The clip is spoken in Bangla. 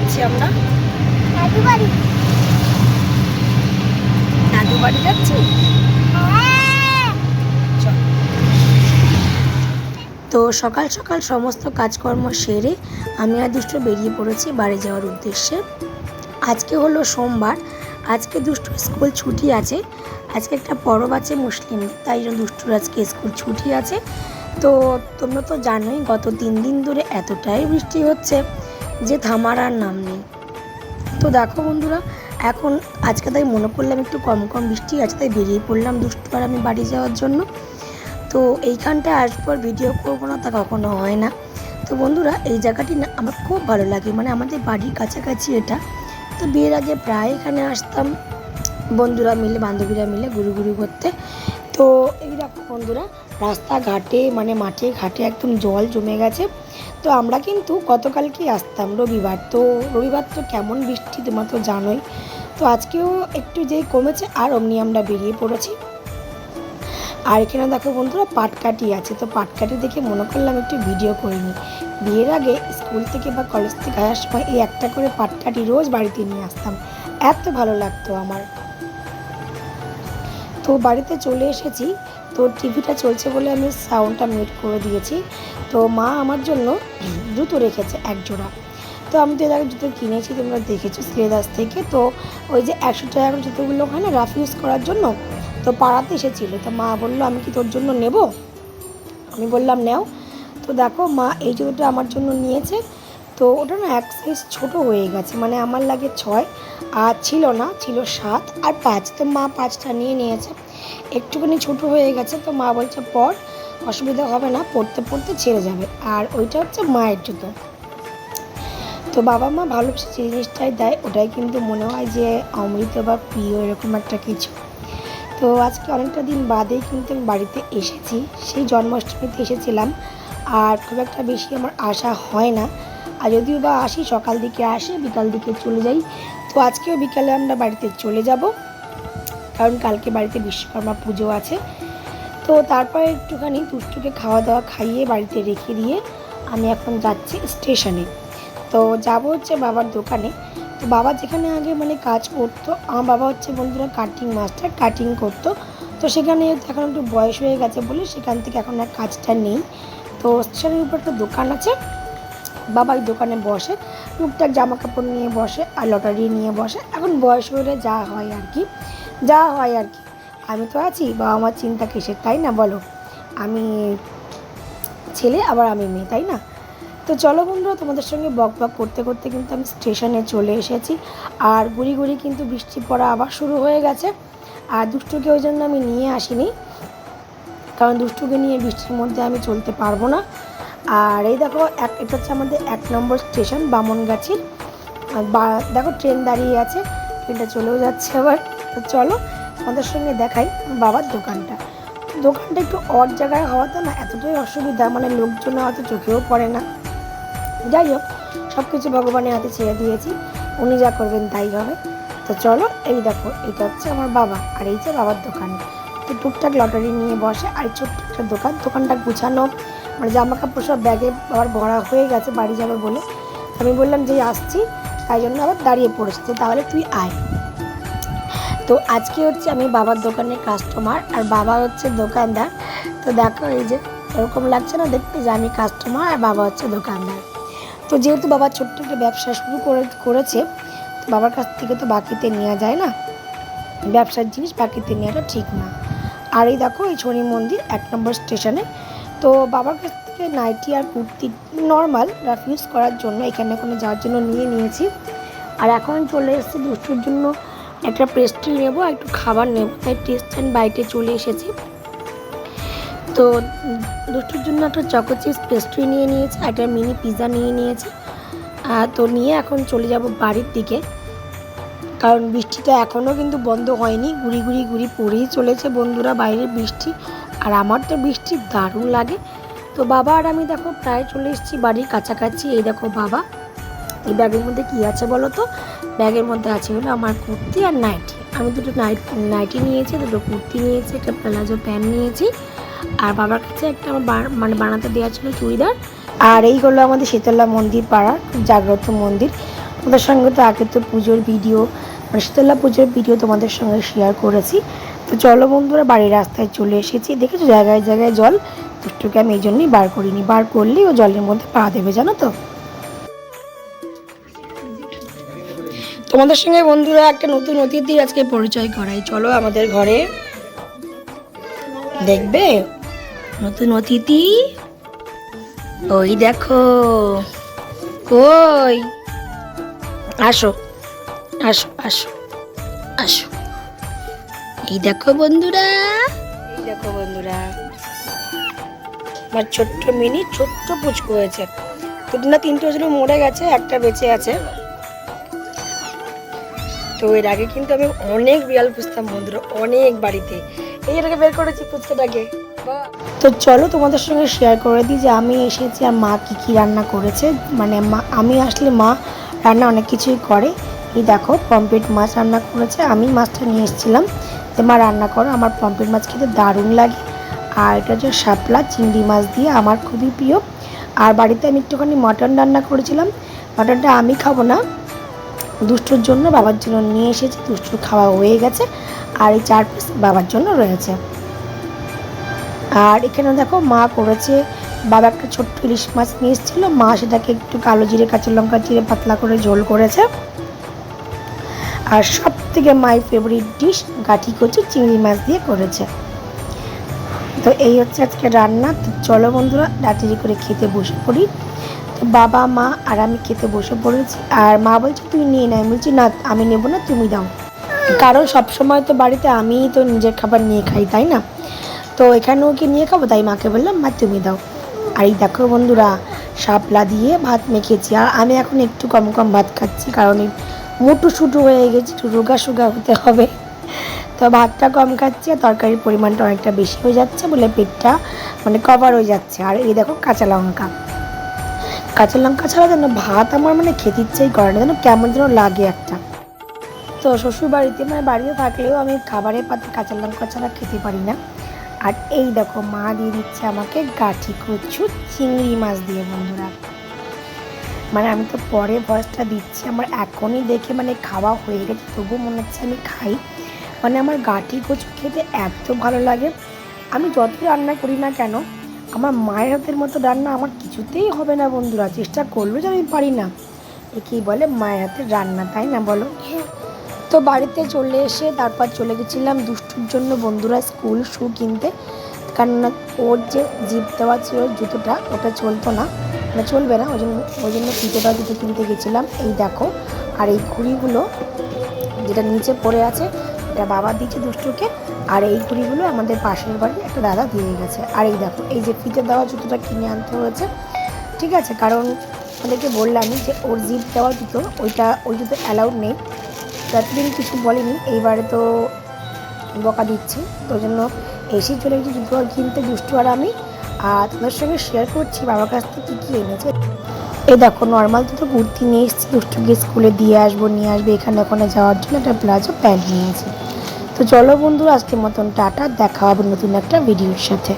যাচ্ছি আমরা। দাদু বাড়ি যাচ্ছি? তো সকাল সকাল সমস্ত কাজকর্ম সেরে আমি আর দুষ্ট বেরিয়ে পড়েছি বাড়ি যাওয়ার উদ্দেশ্যে। আজকে হলো সোমবার, আজকে দুষ্টুর স্কুল ছুটি আছে। আজকে একটা পরব আছে মুসলিম, তাই জন্য দুষ্টুর আজকে স্কুল ছুটি আছে। তো তোমরা তো জানোই গত তিন দিন ধরে এতটাই বৃষ্টি হচ্ছে। যে থামার আর নাম নেই। তো দেখো বন্ধুরা, এখন আজকে তাই মনে করলাম একটু কম কম বৃষ্টি আছে তাই বেরিয়ে পড়লাম দুষ্টু আর আমি বাড়ি যাওয়ার জন্য। তো এইখানটায় আসবার ভিডিও করব না তা কখনো হয় না। তো বন্ধুরা, এই জায়গাটি না আমার খুব ভালো লাগে মানে আমাদের বাড়ির কাছাকাছি এটা। তো বিয়ের আগে প্রায় এখানে আসতাম বন্ধুরা মিলে, বান্ধবীরা মিলে ঘুরু ঘুরু করতে। তো এই দেখো বন্ধুরা, রাস্তাঘাটে মানে মাঠে ঘাটে একদম জল জমে গেছে। তো আমরা কিন্তু গতকালকেই আসতাম। রবিবার। তো রবিবার তো কেমন বৃষ্টি তোমার তো জানোই। তো আজকেও একটু যেই কমেছে, আর অমনি আমরা বেরিয়ে পড়েছি। আর এখানে দেখো বন্ধুরা, পাটকাঠি আছে। তো পাটকাঠি দেখে মনে করলাম একটু ভিডিও করে নিই। বিয়ের আগে স্কুল থেকে বা কলেজ থেকে আসার সময় এই একটা করে পাটকাঠি রোজ বাড়িতে নিয়ে আসতাম। এত ভালো লাগতো আমার। তো বাড়িতে চলে এসেছি। তো টিভিটা চলছে বলে আমি সাউন্ডটা মিউট করে দিয়েছি। তো মা আমার জন্য জুতো রেখেছে, এক জোড়া। তো আমি তো এর জুতো কিনেছি, তোমরা দেখেছ শ্রেদাস থেকে। তো ওই যে একশো টাকা জুতোগুলো হয় না রাফ ইউজ করার জন্য, তো পাড়াতে এসেছিল। তো মা বলল, আমি কি তোর জন্য নেব? আমি বললাম, নেও। তো দেখো মা এই জুতোটা আমার জন্য নিয়েছে। তো ওটা না এক সাইজ ছোটো হয়ে গেছে মানে আমার লাগে ছয়, আর ছিল না, ছিল সাত আর পাঁচ। তো মা পাঁচটা নিয়ে নিয়েছে। একটুখানি ছোটো হয়ে গেছে তো মা বলছে, পর, অসুবিধা হবে না, পড়তে পড়তে ছেড়ে যাবে। আর ওইটা হচ্ছে মায়ের জুতো। তো বাবা মা ভালোবেসে যে জিনিসটাই দেয়, ওটাই কিন্তু মনে হয় যে অমৃত বা প্রিয় এরকম একটা কিছু। তো আজকে অনেকটা দিন বাদেই কিন্তু আমি বাড়িতে এসেছি, সেই জন্মাষ্টমীতে এসেছিলাম। আর খুব একটা বেশি আমার আশা হয় না। আর যদিও বা আসি, সকাল দিকে আসি, বিকাল দিকে চলে যাই। তো আজকেও বিকালে আমরা বাড়িতে চলে যাব। কারণ কালকে বাড়িতে বিশ্বকর্মা পুজো আছে। তো তারপরে একটুখানি দুষ্টুকে খাওয়া দাওয়া খাইয়ে বাড়িতে রেখে দিয়ে আমি এখন যাচ্ছি স্টেশনে। তো যাব হচ্ছে বাবার দোকানে। তো বাবা যেখানে আগে মানে কাজ করতো, আমার বাবা হচ্ছে বন্ধুরা কাটিং মাস্টার কাটিং করতো। তো সেখানে এখন একটু বয়স হয়ে গেছে বলে সেখান থেকে এখন আর কাজটা নেই। তো স্টেশনের উপর একটা দোকান আছে, বাবা ওই দোকানে বসে। টুকটাক জামা কাপড় নিয়ে বসে আর লটারি নিয়ে বসে। এখন বয়স হলে যা হয় আর কি। যা হয় আর কি। আমি তো আছি, বাবা আমার চিন্তা কিসের, তাই না বলো? আমি ছেলে, আবার আমি মেয়ে, তাই না? তো চলো বন্ধুরা, তোমাদের সঙ্গে বক বক করতে করতে কিন্তু আমি স্টেশনে চলে এসেছি। আর গুড়ি গুড়ি কিন্তু বৃষ্টি পড়া আবার শুরু হয়ে গেছে। আর দুষ্টুকে ওই জন্য আমি নিয়ে আসিনি। কারণ দুষ্টুকে নিয়ে বৃষ্টির মধ্যে আমি চলতে পারব না। আর এই দেখো, এক এটা হচ্ছে আমাদের এক নম্বর স্টেশন, বামনগাছির। বা দেখো, ট্রেন দাঁড়িয়ে আছে। ট্রেনটা চলেও যাচ্ছে আবার। তো চলো আমাদের সঙ্গে দেখাই বাবার দোকানটা। দোকানটা একটু অড জায়গায় হওয়াতে না এতটাই অসুবিধা মানে লোকজন হয়তো চোখেও পড়ে না। যাই হোক সব কিছু ভগবানের হাতে ছেড়ে দিয়েছি, উনি যা করবেন তাই হবে। তো চলো, এই দেখো, এটা হচ্ছে আমার বাবা আর এই যে বাবার দোকান। তো টুকটাক লটারি নিয়ে বসে আর ছোট্ট একটা দোকান, দোকানটা গুছানো মানে জামা কাপড় সব ব্যাগে আবার ভরা হয়ে গেছে, বাড়ি যাবে বলে। আমি বললাম যে আসছি, তাই জন্য আবার দাঁড়িয়ে পড়েছি। তাহলে তুই আয়। তো আজকে হচ্ছে আমি বাবার দোকানের কাস্টমার আর বাবা হচ্ছে দোকানদার। তো দেখো এই যে এরকম লাগছে না দেখতে যে আমি কাস্টমার আর বাবা হচ্ছে দোকানদার। তো যেহেতু বাবা ছোট্ট একটা ব্যবসা শুরু করে, করেছে, তো বাবার কাছ থেকে তো বাকিতে নেওয়া যায় না। ব্যবসার জিনিস বাকিতে নেওয়াটা ঠিক না। আর এই দেখো এই শনি মন্দির এক নম্বর স্টেশনে তো বাবার কাছ থেকে নাইটি আর কুর্তি নর্মাল রাফ করার জন্য এখানে ওখানে যাওয়ার জন্য নিয়ে নিয়েছি। আর এখন চলে এসেছি দুষ্টুর জন্য একটা পেস্ট্রি নেব একটু খাবার নেব। তাই টেস্ট অ্যান্ড বাইটে চলে এসেছি। তো উম, দুষ্টুর জন্য একটা চকো চিপস পেস্ট্রি নিয়ে নিয়েছি একটা মিনি পিৎজা নিয়ে নিয়েছি। তো নিয়ে এখন চলে যাব বাড়ির দিকে। কারণ বৃষ্টিটা এখনও কিন্তু বন্ধ হয়নি গুড়ি গুড়ি গুড়ি পড়েই চলেছে বন্ধুরা বাইরে বৃষ্টি। আর আমার তো বৃষ্টি দারুণ লাগে। তো বাবা আর আমি দেখো প্রায় চলে এসেছি বাড়ির কাছাকাছি এই দেখো বাবা। এই ব্যাগের মধ্যে কি আছে বলো তো? ব্যাগের মধ্যে আছে হলো আমার কুর্তি আর নাইটি। আমি দুটো নাইট, নাইটি নিয়েছি, দুটো কুর্তি নিয়েছি, একটা প্লাজো প্যান্ট নিয়েছি। আর বাবার কাছে একটা আমার মানে বানাতে দেওয়া ছিল চুড়িদার। আর এই হলো আমাদের শীতলা মন্দির পাড়ার জাগ্রত মন্দির। তোমাদের সঙ্গে তো আগে তো পুজোর ভিডিও মানে শীতলা পুজোর ভিডিও তোমাদের সঙ্গে শেয়ার করেছি। তো চলো বন্ধুরা, বাড়ির রাস্তায় চলে এসেছি। দেখেছ জায়গায় জায়গায় জল দুষ্টুকে আমি এই জন্যই বার করিনি। বার করলেই ও জলের মধ্যে পা দেবে, জানো তো? তোমাদের সঙ্গে বন্ধুরা একটা নতুন অতিথির আজকে পরিচয় করাই। চলো আমাদের ঘরে। দেখবে? নতুন অতিথি? ওই দেখো। কই? আসো। আসো আসো আসো। এই দেখো বন্ধুরা। এই দেখো বন্ধুরা। আমার ছোট্ট মিনি ছোট্ট পুচকু হয়েছে। দুটো না তিনটে হয়েছিল, মরে গেছে, একটা বেঁচে আছে। তো এর আগে কিন্তু আমি অনেক বিড়াল পুষতাম বন্ধুরা, অনেক বাড়িতে। এই এটাকে বের করেছি পুচকাটাকে তো চলো তোমাদের সঙ্গে শেয়ার করে দিই যে আমি এসেছি আর মা কী কী রান্না করেছে। মানে মা, আমি আসলে মা রান্না অনেক কিছুই করে। এই দেখো পম্পেট মাছ রান্না করেছে। আমি মাছটা নিয়ে এসেছিলাম। যে মা রান্না করো, আমার পম্পেট মাছ খেতে দারুণ লাগে। আর এটা হচ্ছে শাপলা, চিংড়ি মাছ দিয়ে আমার খুবই প্রিয়। আর বাড়িতে আমি একটুখানি মটন রান্না করেছিলাম। মটনটা আমি খাব না। দুষ্টুর জন্য বাবার জন্য নিয়ে এসেছি, দুষ্টুর খাওয়া হয়ে গেছে, আর এই চার পিস বাবার জন্য রয়েছে। আর এখানে দেখো মা করেছে, বাবা একটা ছোট্ট ইলিশ মাছ নিয়ে এসেছিল, মা সেটাকে একটু কালো জিরে, কাঁচা লঙ্কা জিরে পাতলা করে ঝোল করেছে। আর সব থেকে মাই ফেভারিট ডিশ গাঠি কচু, চিংড়ি মাছ দিয়ে করেছে। তো এই হচ্ছে আজকে রান্না চলো বন্ধুরা রাত্রি করে খেতে বসে পড়ি। বাবা, মা আর আমি খেতে বসে পড়েছি। আর মা বলছে, তুই নিয়ে নেয় বলছি, না, আমি নেব না, তুমি দাও। কারণ সব সময় তো বাড়িতে আমিই তো নিজের খাবার নিয়ে খাই, তাই না? তো এখানেও কি নিয়ে খাব, তাই মাকে বললাম, মা, তুমি দাও। আর এই দেখো বন্ধুরা, শাপলা দিয়ে ভাত মেখেছি। আর আমি এখন একটু কম কম ভাত খাচ্ছি, কারণ এই মুটু সুটু হয়ে গেছি, একটু রোগা সুগা হতে হবে। তো ভাতটা কম খাচ্ছি, আর তরকারির পরিমাণটা অনেকটা বেশি হয়ে যাচ্ছে বলে পেটটা মানে কভার হয়ে যাচ্ছে। আর এই দেখো কাঁচা লঙ্কা। কাঁচা লঙ্কা ছাড়া যেন ভাত আমার মানে খেতে ইচ্ছেই করে না, যেন কেমন যেন লাগে একটা। তো শ্বশুর বাড়িতে মানে বাড়িতে থাকলেও আমি খাবারের পাতে কাঁচা লঙ্কা ছাড়া খেতে পারি না। আর এই দেখো, মা দিয়ে দিচ্ছে আমাকে গাঠি কচু, চিংড়ি মাছ দিয়ে বন্ধুরা। মানে আমি তো পরে ভয়েসটা দিচ্ছি, আমার এখনই দেখে মানে খাওয়া হয়ে গেছে তবু মনে হচ্ছে আমি খাই। মানে আমার গাঠি কচু খেতে এত ভালো লাগে। আমি যতই রান্না করি না কেন, আমার মায়ের হাতের মতো রান্না আমার কিছুতেই হবে না বন্ধুরা চেষ্টা করলেও যে আমি পারি না। একেই বলে মায়ের হাতের রান্না তাই না বলো? তো বাড়িতে চলে এসে তারপর চলে গেছিলাম দুষ্টুর জন্য বন্ধুরা স্কুল শু কিনতে। কেননা ওর যে জিপ দেওয়া ছিল জুতোটা ওটা চলতো না। মানে চলবে না ওই জন্য ওই জন্য ফিতেটা জুতো কিনতে গেছিলাম। এই দেখো আর এই ঘুড়িগুলো যেটা নিচে পড়ে আছে এটা বাবা দিয়েছে দুষ্টুকে। আর এই ঘুড়িগুলো আমাদের পাশের বাড়ি একটা দাদা দিয়ে গেছে। আর এই দেখো এই যে ফিতে দেওয়া জুতোটা কিনে আনতে হয়েছে ঠিক আছে, কারণ ওদেরকে বললামই যে ওর জিপ দেওয়া জুতো, ওইটা, ওই জুতো অ্যালাউড নেই। এতদিন কিছু বলেনি, এইবারে তো বকা দিচ্ছে। তো ওই জন্য এসেই চলে গেছি জুতো আর কিনতে দুষ্টু আর আমি। আর তোমাদের সঙ্গে শেয়ার করছি, বাবার কাছ থেকে কী এনেছে। এই দেখো নর্মাল তো কুর্তি নিয়ে এসেছি দুষ্টুকে স্কুলে দিয়ে আসব, নিয়ে আসবে, এখানে ওখানে যাওয়ার জন্য একটা প্লাজো প্যান্ট নিয়েছি তো চলো বন্ধুরা, আজকের মতন টাটা, দেখা হবে নতুন একটা ভিডিওর সাথে।